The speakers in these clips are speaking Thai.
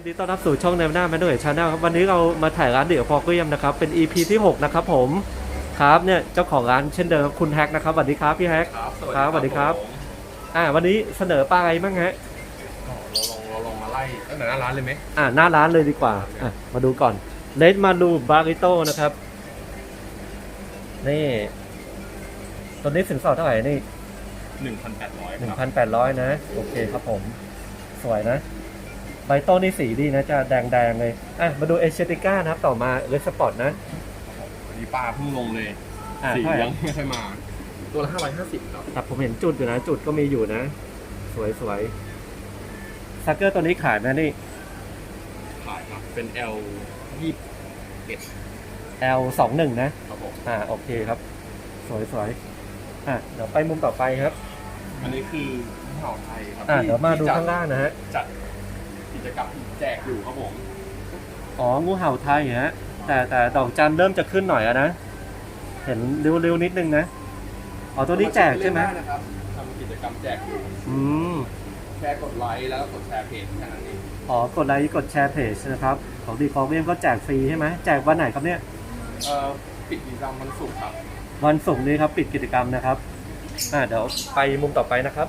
ยินดีต้อนรับสู่ช่องแนวหน้าแมนด้วยชาแนลครับวันนี้เรามาถ่ายร้านเดี่ยวพอเกยมนะครับเป็น EP ที่ 6 นะครับผมครับเนี่ยเจ้าของร้านเช่นเดิมครับคุณแฮกนะครับสวัสดีครับพี่แฮกครับครับสวัสดีครับผมอ่าวันนี้เสนอปลาอะไรบ้างฮะอ๋อเราลองเราลองมาไล่ตั้งแต่หน้าร้านเลยไหมอ่าหน้าร้านเลยดีกว่าอะมาดูก่อนเลดมาดูบาริโต้นะครับนี่ตัวนี้สินสอดเท่าไหร่นี่หนึ่งพันแปดร้อยหนึ่งคพัรับนแปดร้อยนะโอเคครับผม สวยนะใบโต้นี่สีดีนะจะแดงๆเลย อะ มาดูเอเชติก้านะครับต่อมาเลสปอร์ตนะวันนี้ป้าเพิ่งลงเลย อะสีเท่าไหร่ยังไม่ค่อยมา ตัวละห้าร้อยห้าสิบครับแต่ผมเห็นจุดอยู่นะ จุดก็มีอยู่นะ สวยสวยซักเกอร์ตัวนี้ขายไหมนี่ ขายครับ เป็น L ยี่เอ็ด L สองหนึ่งนะครับผมอ่าโอเคครับ สวยสวยอะเดี๋ยวไปมุมต่อไปครับ อันนี้คือเห่าไทยครับอะที่เดี๋ยวมาดูที่จัข้างล่างนะฮะจัด กิจกรรมแจกอยู่ครับผมอ๋อ งูเห่าไทยฮะ แต่แต่ดอกจันเริ่มจะขึ้นหน่อยอะนะ เห็นเร็วๆนิดนึงนะ อ๋อ ตัวนี้แจกใช่ไหมเล่นด้นะครับทำกิจกรรมแจกอยู่อืม แค่กดไลค์แล้วก็กดแชร์เพจแค่นั้นเองอ๋อ กดไลค์ กดแชร์เพจนะครับ ของดีคอเวียมก็แจกฟรีใช่ไหมแจกวันไหนครับเนี่ย เอ่อปิดกิจกรรมวันศุกร์ครับ วันศุกร์นี้ครับ ปิดกิจกรรมนะครับ อ่า เดี๋ยวไปมุมต่อไปนะครับ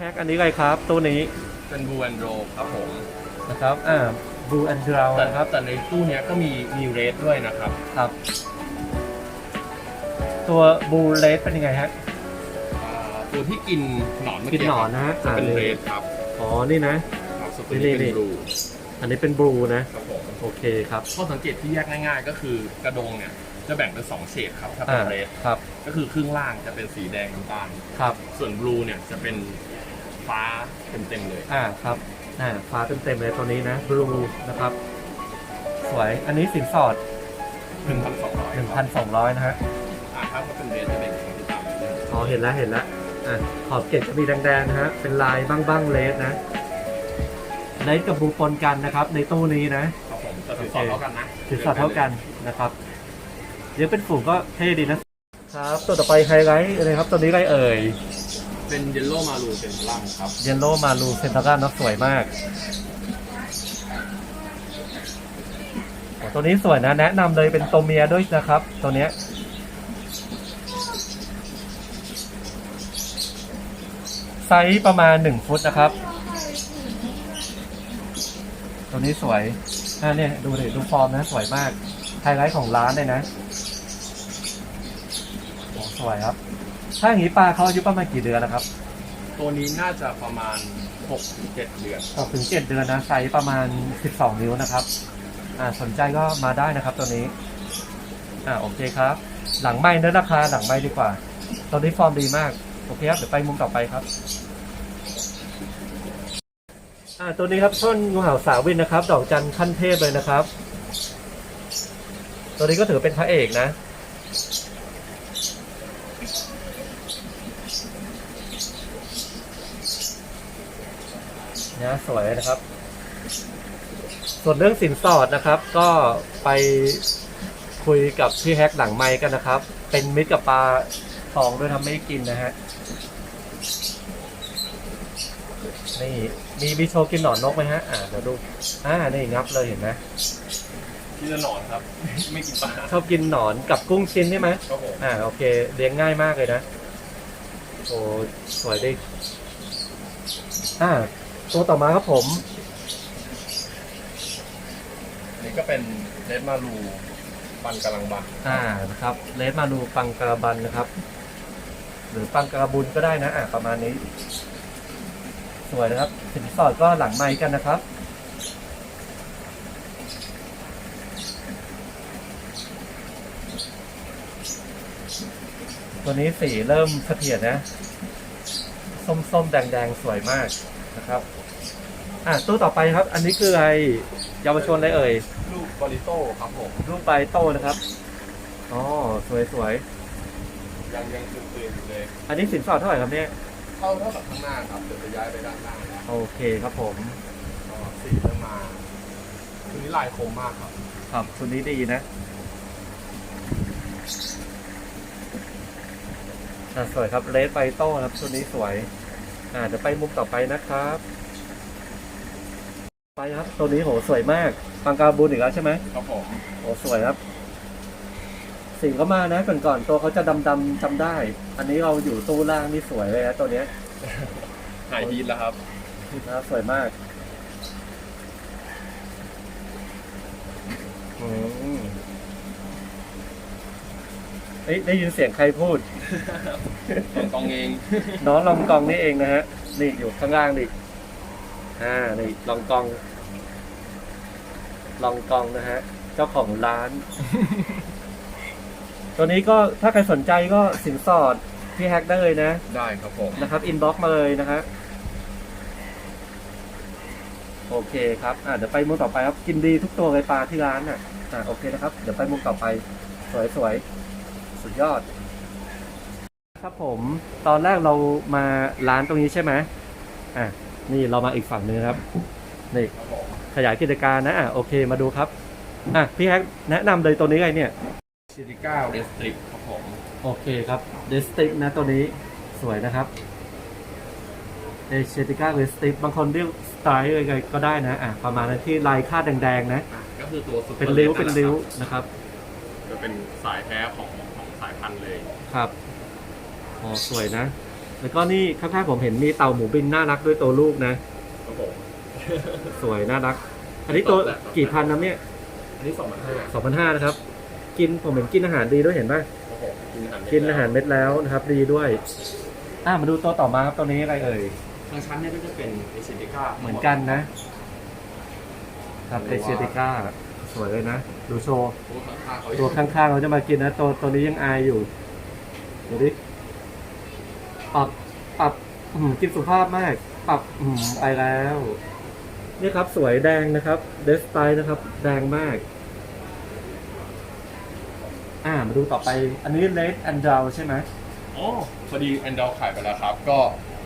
แฮกอันนี้อะไรครับ ตัวนี้ เป็นบูแอนโดครับผมนะครับอ่าบูอันดราวแต่นะครับแต่ในตู้เนี้ยก็มีมีเรทด้วยนะครับ ครับ ตัวบูเลสเป็นยังไงฮะอ่าตัวที่กินหนอนเมื่อกินกี้หนอนนะฮะจะเป็นอ่าเรทครับอ๋อนี่นะ ครับส่วนตัวนี้นี่เป็นบลูอันนี้เป็นบูนะครับผมโอเคครับข้อสังเกตที่แยกง่ายๆ ก็คือกระดงเนี่ยจะแบ่งเป็นสองเฉดครับถ้าเป็อ่านเรทครับก็คือครึ่งล่างจะเป็นสีแดงน้ำตาล ครับ ส่วนบลูเนี่ยจะเป็น ฟ้าเต็มๆเลยอ่าครับอ่าฟ้าเต็มๆเลยตัวนี้นะบลูนะครับ สวยอันนี้สินสอด หนึ่งพันสองร้อย1,200 นะฮะอ่าถ้าเป็นเรทจะเป็นสีดำเลยอ๋อเห็นแล้วเห็นแล้วอะขอบเกล็ดจะมีแดงๆนะฮะเป็นลายบ้างๆเลสนะเลสกับบูปนกันนะครับ ในตู้นี้นะ ครับผมแต่สีสอดเท่ากันนะถือสอดเท่ากันนะครับเดี๋ยวเป็นฝูงก็เท่ดีนะครับ ตัวต่อไปไฮไลท์เลยครับ ตัวนี้ไรเอ่ย เป็นเยลโล่มารูเป็นล่างครับเยลโล่มาลูเซนตาร่านะสวยมากโอ้ตัวนี้สวยนะ แนะนำเลยเป็นตัวเมียด้วยนะครับ ตัวเนี้ยไซส์ประมาณ 1 ฟุตนะครับ ตัวนี้สวยอ่าเนี่ยดูดิดูฟอร์มนะ สวยมาก ไฮไลท์ของร้านเลยนะโอ้สวยครับ ถ้าอย่างนี้ปลาเขาอายุประมาณกี่เดือนนะครับตัวนี้น่าจะประมาณ6ถึง7เดือน6ถึง7เดือนนะไซส์ประมาณ 12 นิ้วนะครับ อ่าสนใจก็มาได้นะครับตัวนี้ อ่าโอเคครับ หลังไม้เนื้อราคาหลังไม้ดีกว่าตัวนี้ฟอร์มดีมาก โอเคครับ เดี๋ยวไปมุมต่อไปครับ อ่าตัวนี้ครับต้นงูเห่าสาววินนะครับ ดอกจันทร์ขั้นเทพเลยนะครับ ตัวนี้ก็ถือเป็นพระเอกนะ นะสวยนะครับ ส่วนเรื่องสินสอดนะครับ ก็ไปคุยกับพี่แฮกหลังไมค์กันนะครับ เป็นมิตรกับปลาทองด้วยทำไม่ได้กินนะฮะนี่มีมีโชว์กินหนอนนกไหมฮะ อ่าเดี๋ยวดู อ่า นี่งับเลยเห็นไหมที่จะหนอนครับ ไม่กินปลาชอบกินหนอนกับกุ้งชิ้นใช่ไหมครับผมอ่า โอเค เลี้ยงง่ายมากเลยนะ โอ้สวยดิอ่า ตัวต่อมาครับผมอันนี้ก็เป็นเรดมารูปันกำลังบันอ่านะครับเลสมาดูปังกระบันนะครับ หรือปังกระบุนก็ได้นะอ่าประมาณนี้ สวยนะครับสินสอดก็หลังไม้กันนะครับ ตัวนี้สีเริ่มเสถียรนะ ส้มๆ แดง ๆ สวยมากนะครับ อ่าตู้ต่อไปครับ อันนี้คืออะไรเยาวชนอะไรเอ่ยลูกบริโต้ครับผม รูปใบโตนะครับอ๋อสวยสวยยังยังตื่นๆอยู่เลย ๆอันนี้สินสอดเท่าไหร่ครับเนี่ยเท่าเท่ากับข้างหน้าครับ เดี๋ยวจะย้ายไปด้านล่างแล้วโอเคครับผมก็สีเริ่มมาคืนนี้ลายคมมากครับ ครับชุดนี้ดีนะอ่าสวยครับเลสไบโต้ครับชุดนี้สวย อ่าเดี๋ยวไปมุมต่อไปนะครับ ไปครับตัวนี้โหสวยมากฟังกาบูนอีกแล้วใช่ไหมครับผมโหสวยครับสิ่งก็มานะก่อนก่อนๆตัวเขาจะดำๆจำได้ อันนี้เราอยู่ตู้ล่างนี่สวยเลยนะตัวเนี้ยหายฮีทแล้วครับ นะครับสวยมากอืมเอ้ยได้ยินเสียงใครพูด กองเอง น้องลองกองนี่เองนะฮะ นี่อยู่ข้างล่างนี่ อ่านี่ลองกอง ลองกองนะฮะ เจ้าของร้าน ตัวนี้ก็ถ้าใครสนใจก็สินสอดพี่แฮกได้เลยนะ ได้ครับผม นะครับ อินบ็อกมาเลยนะฮะโอเคครับ อ่าเดี๋ยวไปมุมต่อไปครับ กินดีทุกตัวเลยปลาที่ร้านอะ อ่าโอเคนะครับ เดี๋ยวไปมุมต่อไป สวยสวยๆสุดยอด ครับผม ตอนแรกเรามาร้านตรงนี้ใช่ไหมอะ นี่เรามาอีกฝั่งหนึงครับนี่ครับผมขยายกิจการนะอะโอเคมาดูครับอะพี่แฮกแนะนำเลยตัวนี้ไงเนี่ย ซิติก้าเรสตริกครับผม โอเคครับเดสติกนะตัวนี้สวยนะครับเอเชติก้าเดสติกบางคนเรียกสไตล์อะไรก็ได้นะอะประมาณนั้นที่ลายคาดแดงๆนะอะก็คือตัวสุดเป็นริ้วเป็นริ้วนะครับ จะเป็นสายแท้ของของสายพันธุ์เลย ครับ อ๋อ สวยนะ แล้วก็นี่ข้างๆผมเห็นมีเต่าหมูบินน่ารักด้วยตัวลูกนะ ครับผมสวยน่ารัก อันนี้ตัวกี่พันนะเนี่ยอันนี้สองพันห้าสองพันห้านะครับ กินผมเห็นกินอาหารดีด้วยเห็นป่ะครับผมกินอาหารกินอาหารเม็ดแล้วนะครับ ดีด้วยอ่ามาดูตัวต่อมาครับตัวนี้อะไรเอ่ยทางชั้นเนี่ยก็จะเป็นเอซิติก้าเหมือนกันนะ ครับเอเชียติก้าสวยเลยนะ ดูโชว์ตัวข้างๆเขาตัวข้างๆเราจะมากินนะตัวตัวนี้ยังอายอยู่ดูดิ ปรับปรับอื้อหือกินสุภาพมาก ปรับอื้อหือไปแล้ว นี่ครับสวยแดงนะครับเดสไตนะครับ แดงมาก อ่ามาดูต่อไป อันนี้เลดแอนดาวใช่ไหมอ๋อพอดีแอนดอลขายไปแล้วครับ ก็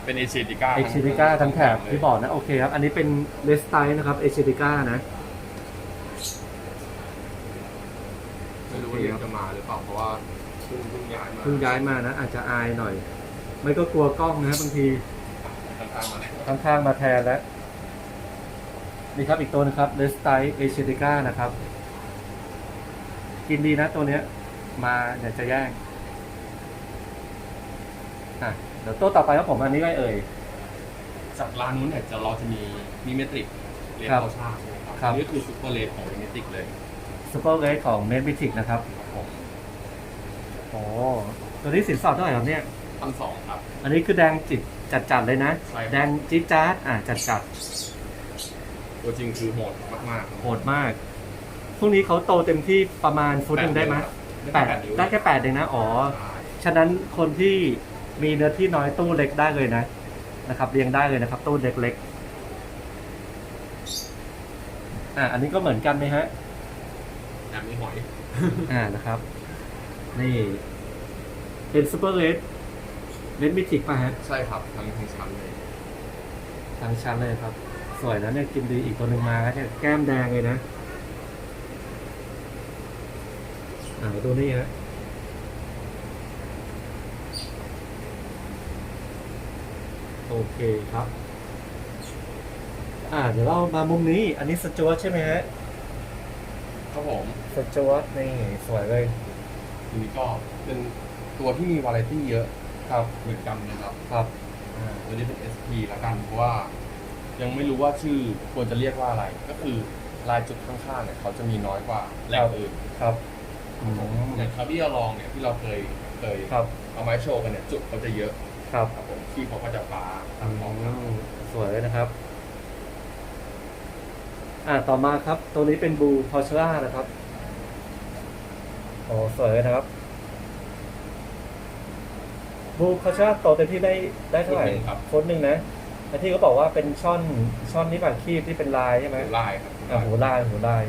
เป็นเอซิติก้าเอเชียติก้าทั้งแถบที่บอกนะ โอเคครับ อันนี้เป็นเลสไตนะครับเอเชียติก้านะ ไม่รู้ว่าเรียกจะมาหรือเปล่าเพราะว่าเพิ่งเพิ่งย้ายมาเพิ่งย้ายมานะ อาจจะอายหน่อย ไม่ก็กลัวกล้องนะบางทีข้างๆมาแล้วข้างๆมาแทนแล้วนี่ครับอีกตัวนึงครับเลสไตเอเชียติก้านะครับ กินดีนะตัวเนี้ย มาเดี๋ยวจะแย่งอะเดี๋ยวตัวต่อไปครับผมอันนี้ไงเอ่ย จากร้านนู้นเนี่ยจะเราจะมีมีเมตริกเลนครับโคชาใช่ไหมครับครับ อันนี้คือซุปเปอร์เลนของเมตริกเลยซูเปอร์เลสของเมดบิทิกนะครับครับผมโอ้ตัวนี้สินสอดเท่าไหร่ครับเนี่ย พันสองครับ อันนี้คือแดงจิตจัดๆเลยนะ ใช่ครับ แดงจี๊ดจ๊าดอะจัดตัวจริงคือโหดมากๆครับๆโหดมากพวกนี้เขาโตเต็มที่ประมาณฟุตหนึ่งได้ไหมแปดนิ้วได้แค่แปดเองนะอ๋อใช่ฉะนั้นคนที่มีเนื้อที่น้อยตู้เล็กได้เลยนะนะครับเรียงได้เลยนะครับ ตู้เล็กๆอ่าอันนี้ก็เหมือนกันไหมฮะแถมมีหอยอ่านะครับ นี่เป็นซูเปอร์เลส เลสมิทิกป่ะฮะใช่ครับทั้งทั้งชั้นเลยทางชั้นเลยครับ สวยนะเนี่ยกินดีอีกตัวหนึ่งมาแล้วเนี่ยแก้มแดงเลยนะอ่าดูนี่ฮะโอเคครับ อ่า เดี๋ยวเรามามุมนี้ อันนี้สจวตใช่ไหมฮะครับผมสจวตนี่สวยเลยทีนี้ก็เป็นตัวที่มีวาไรตี้เยอะ ครับเหมือนกันนะครับครับอ่าตัวนี้เป็น SP ละกันเพราะว่า ยังไม่รู้ว่าชื่อควรจะเรียกว่าอะไร ก็คือลายจุดข้างๆเนี่ยเขาจะมีน้อยกว่าแหล่งอื่นครับอืมอย่างคาบิยาลองเนี่ยที่เราเคยเคยครับเอาไม้โชว์กันเนี่ยจุดเขาจะเยอะครับครับผมที่เขาก็จะฟ้าอืทำของครับมสวยเลยนะครับ อ่าต่อมาครับ ตัวนี้เป็นบูพอชล่านะครับโอ้สวยเลยนะครับ บูพอชล่าโตเต็มที่ได้ได้เท่าไหร่ฟุตหนึ่งครับ ฟุตหนึ่งนะไอ้ที่เขาบอกว่าเป็นช่อนช่อนนี่แบบคีบที่เป็นลายใช่ไหมลายครับอ่าหูลายหูลาย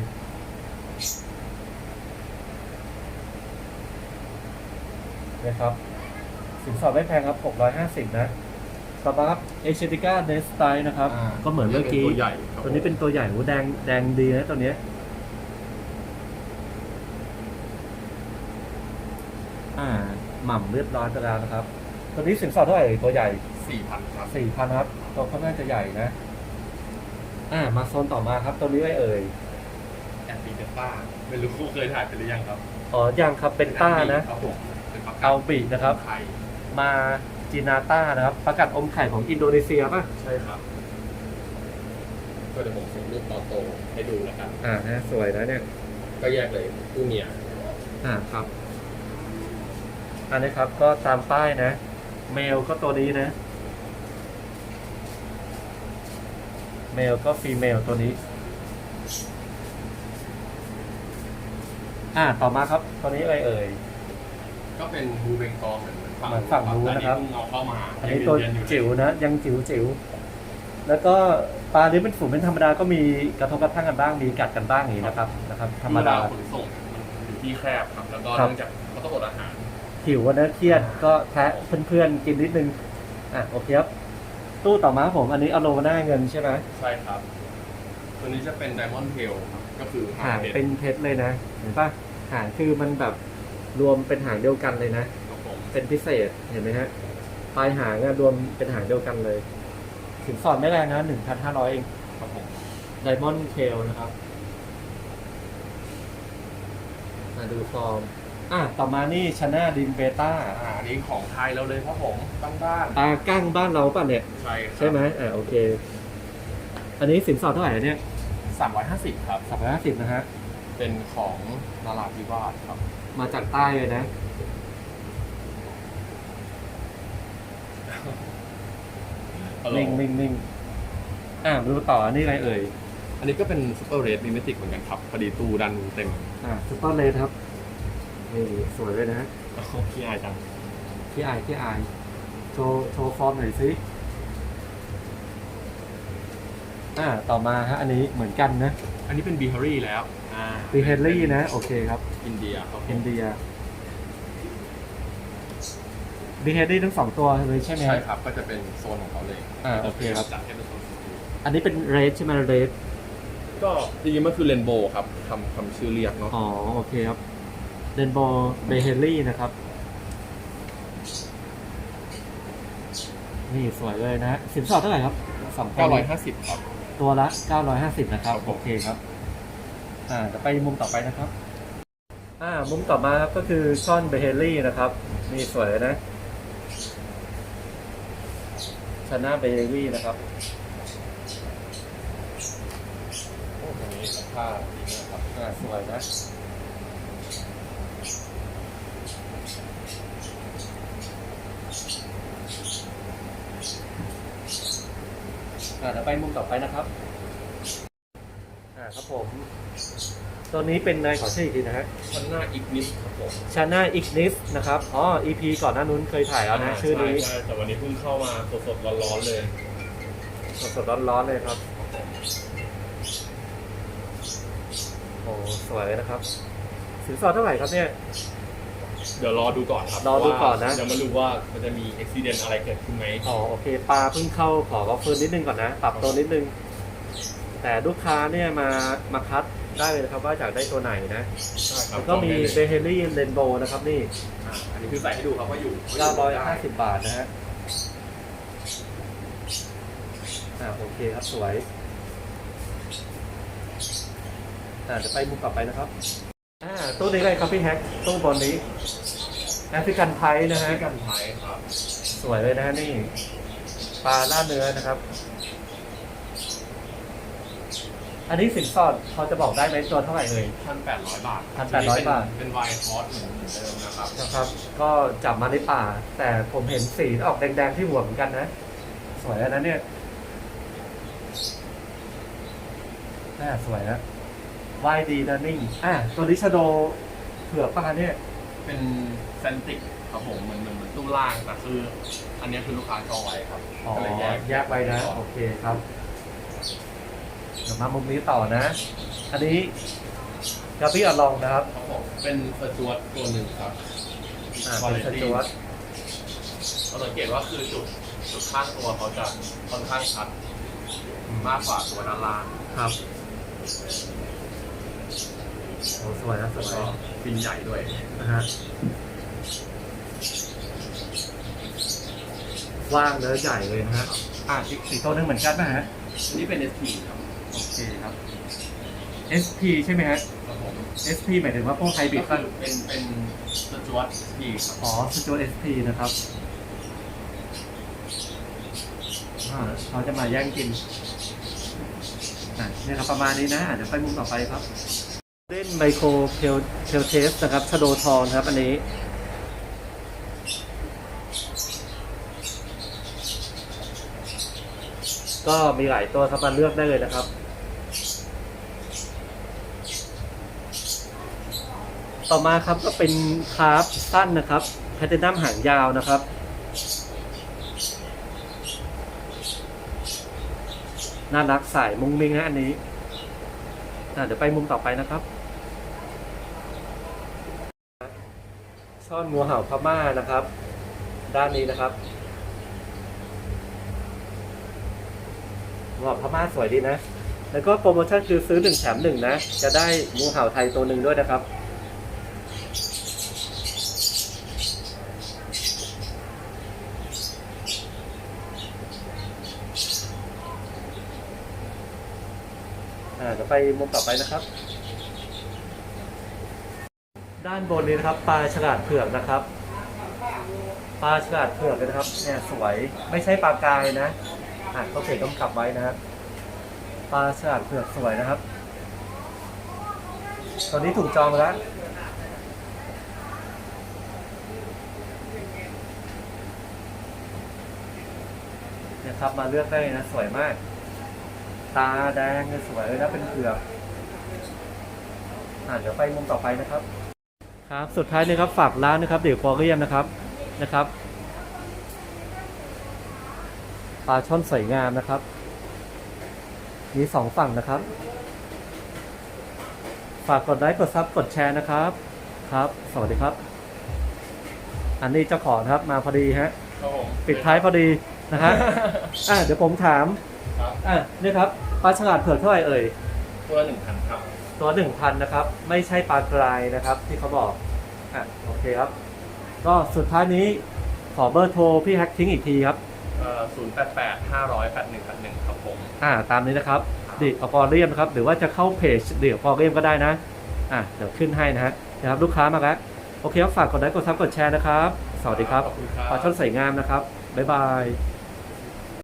นะครับ สินสอดไม่แพงครับ 650 นะต่อมาครับเอเชติก้าเดสไตนะครับาก็เหมือนเมื่อกี้ตัวใหญ่ครับตัวนี้เป็นตัวใหญ่หูแดงแดงดีนะตัวเนี้ย อ่า หม่ำเรียบร้อยไปแล้วนะครับ ตัวนี้สินสอดเท่าไหร่ตัวใหญ่สี่พันครับสี่พันครับ ตัวค่อนข้างจะใหญ่นะ อ่า มาโซนต่อมาครับ ตัวนี้ไว้เอ่ยแอนตีเบต้าไม่รู้เคยถ่ายไปหรือยังครับอ๋อยังครับเป็นต้านะครับผมเป็นปากกาเอาบีนะครับไข่มาจีนาต้านะครับประกาศอมไข่ของอินโดนีเซียป่ะใช่ครับก็เดี๋ยวผมส่งรูปตอนโตให้ดูแล้วกันอ่านะสวยนะเนี่ย ก็แยกเลยผู้เมียอ่าครับ อันนี้ครับก็ตามป้ายนะ เมลก็ตัวนี้นะ เมลก็ฟีเมลตัวนี้ อ่าต่อมาครับ ตัวนี้อะไรเอ่ย ก็เป็นบูเบงกอเหมือนเหมือนฝั่งเหมือนฝั่งนู้นนะครับ อัเพิ่งเอาเข้ามาอันนี้ตัวยังเรียนอยู่จิ๋วนะ ยังจิ๋วจิ๋วแล้วก็ปลาที่เป็นฝูงเป็นธรรมดาก็มีกระทบกระทั่งกันบ้างมีกัดกันบ้างอย่างนี้นะครับนะครับ ธรรมดาเวลขนส่งมันอยู่ที่แคบครับ แล้วก็ครับเนื่องจากเขาต้องอดอาหาร หิวอะนะเครียดก็แทะเพื่อนๆกินนิดนึง อะโอเคครับ ตู้ต่อมาครับผมอันนี้อโลวาน่าเงินใช่ไหมใช่ครับ ตัวนี้จะเป็นไดมอนด์เทลก็คือหางเพชรเป็นเพชรเลยนะเห็นปะหางคือมันแบบรวมเป็นหางเดียวกันเลยนะ ครับผมเป็นพิเศษเห็นไหมฮะปลายหางอะรวมเป็นหางเดียวกันเลยถึงสอดไม่แรงนะหนึ่งพันห้าร้อยเองครับผมไดมอนด์เทลนะครับมาดูฟอร์ม อะต่อมานี่ชนะดินเบต้าอ่าอันนี้ของไทยเราเลยครับผมบ้านบ้านปลากั้งบ้านเราป่ะเนี่ยๆใช่ครับใช่ไหมอ่าโอเค อันนี้สินสอดเท่าไหร่เนี่ยสามร้อยห้าสิบครับ สามร้อยห้าสิบนะฮะ เป็นของนาราธิวาสครับ มาจากใต้เลยนะ นิ่งนิ่งนิ่งอ่าดูต่ออันนี้อะไรเอ่ย อันนี้ก็เป็นซูเปอร์เรดมิเมติกเหมือนกันครับพอดีตู้ดันเต็ม อ่าซุปเปอร์เลดครับ นี่สวยเลยนะฮะโอ้โหพี่อายจังพี่อายพี่อายโชว์โชว์ฟอร์มหน่อยสิอ่าต่อมาฮะอันนี้เหมือนกันนะอันนี้เป็นบีฮารี่แล้วอ่าบีเฮนรี่นะ โอเคครับอินเดียครับผมอินเดียบีเฮนรี่ทั้งสองตัวเลยใช่ไหมใช่ฮะครับก็จะเป็นโซนของเขาเลยอ่าโอเคครับ จัดให้เป็นโซนสีอันนี้เป็นเรดใช่ไหมเรดก็จริงๆมันคือเรนโบว์ครับคำคำชื่อเรียกเนาะอ๋อโอเคครับ เดนโบเบเฮนรี่นะครับ นี่สวยเลยนะฮะสินสอดเท่าไหร่ครับสองตัวเก้าร้อยห้าสิบครับ ตัวละ 950 นะครับครับผมโอเคครับ อ่าจะไปมุมต่อไปนะครับ อ่า มุมต่อมาครับก็คือช่อนเบเฮลี่นะครับ นี่สวยเลยนะชนะเบเฮลี่นะครับโอ้ตรงนี้ผ้าดีมากครับอ่าสวยนะ อ่าเดี๋ยวไปมุมต่อไปนะครับอ่าครับผมตัวนี้เป็นนายขอชื่ออีกทีนะฮะชันหน้าอีกนิดครับผมชาน่าอิกนิสนะครับอ๋อ EP ก่อนหน้านู้นเคยถ่ายแล้วนะ ชื่อนี้ใช่แต่วันนี้เพิ่งเข้ามาสดๆร้อนๆเลยสดๆร้อนๆเลยครับ โอ้สวยนะครับสินสอดเท่าไหร่ครับเนี่ยเดี๋ยวรอดูก่อนครับรอดูก่อนนะเพราว่ายังไม่รู้ว่ามันจะมีอุบิเหตุอะไรเกิดขึ้นไหมอ๋อโอเคปลาเพิ่งเข้าขอก็เฟิร์นนิดนึงก่อนนะ ปรับตัวนิดนึง แต่ลูกค้าเนี่ยมามาคัดได้เลยนะครับว่าอยากได้ตัวไหนนะใช่ครับแล้วก็มีเบเฮลี่เรนโบนะครับนี่ อ่าอันนี้คือใส่ให้ดูครับว่าอยู่950 บาทนะฮะ อ่าโอเคครับสวย อ่าจะไปมุมต่อไปนะครับ อ่าตู้นี้เลยครับพี่แฮกตู้บอลนี้แอฟริกันไทยนะฮะให้กันไทยครับสวยเลยนะฮะนี่ ปลาล่าดเนื้อนะครับ อันนี้สินสอดพอจะบอกได้ไหมตัวเท่าไหร่เลยพันแปดร้อยบาท1,800บาท เป็นไวน์ทอสเหมือนเดิมนะครับ นะครับ ก็จับมาในป่า แต่ผมเห็นสีออกแดงๆที่หัวเหมือนกันนะ สวยนะเนี่ยน่าสวยนะวายดีนะนิ่งอะตัวนี้ชะโดเผือกปลาเนี่ยเป็นเซนติกครับผมเหมือนเหมือนเหมือนตู้ล่างแต่คือ อันนี้คือลูกค้าจองไว้ครับอ๋อก็เลยแยกแยกไปนะ โอเคครับเดี๋ยวมามุมนี้ต่อนะ อันนี้กาพี่อลองนะครับครับผมเป็นสจวตตัวหนึ่งครับอ่าเป็นสจวตเราสังเกตว่าคือจุดจุดข้างตัวเขาจะค่อนข้างชัดมากกว่าตัวด้านล่างครับโอ้ สวยนะสแล้ววยก็ฟินใหญ่ด้วย นะฮะว่างเนื้อใหญ่เลยนะฮะอ่าอีกสีตัวหนึงเหมือนกันไหมฮะ อันนี้เป็น SP ครับโอเคครับ SP ใช่ไหมฮะ ครับผม SP หมายถึงว่าพวกไฮบริดก็คือเป็นเป็นสจวตพีครับอ๋อสจวต SP นะครับอ่าเขาจะมาแย่งกินอะเนี่ยครับประมาณนี้นะอะเดี๋ยวไปมุมต่อไปครับ เล่นไมโครเพลเพลเทสนะครับชโดทองครับอันนี้ ก็มีหลายตัวครับมาเลือกได้เลยนะครับ ต่อมาครับก็เป็นคาราฟสั้นนะครับแพทเทนัมหางยาวนะครับน่ารักสายมุงมิงนะอันนี้ เดี๋ยวไปมุมต่อไปนะครับ ซ่อนงูเห่าพม่านะครับ ด้านนี้นะครับงูเห่าพม่าสวยดีนะ แล้วก็โปรโมชั่นคือซื้อหนึ่งแถมหนึ่งนะ จะได้งูเห่าไทยตัวหนึ่งด้วยนะครับ อ่าเดี๋ยวไปมุมต่อไปนะครับ ด้านบนนี้นะครับ ปลาฉลาดเผือกนะครับ ปลาฉลาดเผือกนะครับเนี่ยสวยไม่ใช่ปลากายนะอ่านเขาเขียนกำกับไว้นะครับปลาฉลาดเผือกสวยนะครับตอนนี้ถูกจองแล้วเนี่ยครับมาเลือกได้นะสวยมาก ตาแดงเนี่ยสวยเลยนะเป็นเผือกอ่าเดี๋ยวไปมุมต่อไปนะครับ ครับสุดท้ายนะครับฝากร้านนะครับ เดี๋ยวฟอเรียมนะครับนะครับปลาช่อนสวยงามนะครับ มีสองฝั่งนะครับ ฝากกดไลค์กดซับกดแชร์นะครับ ครับ สวัสดีครับ อันนี้เจ้าของนะครับมาพอดีฮะครับผมปิดท้ายพอดี นะฮะอะเดี๋ยวผมถามครับอะนี่ครับปลาฉลาดเผือกเท่าไหร่เอ่ยตัวหนึ่งพันครับตัวหนึ่งพันนะครับ ไม่ใช่ปลากรายนะครับ ที่เขาบอกอะโอเคครับ ก็สุดท้ายนี้ขอเบอร์โทรพี่แฮกทิ้งอีกทีครับเอ่อศูนย์แปดแปดห้าร้อยแปดหนึ่งแปดหนึ่งครับผมอ่าตามนี้นะครับดิออเรียมนะครับ หรือว่าจะเข้าเพจดิออเรียมก็ได้นะอะเดี๋ยวขึ้นให้นะฮะนะครับลูกค้ามาแล้วโอเคครับฝากกดไลค์กดซับกดแชร์นะครับ สวัสดีครับขอบคุณครับปลาช่อนใส่งามนะครับบ๊ายบาย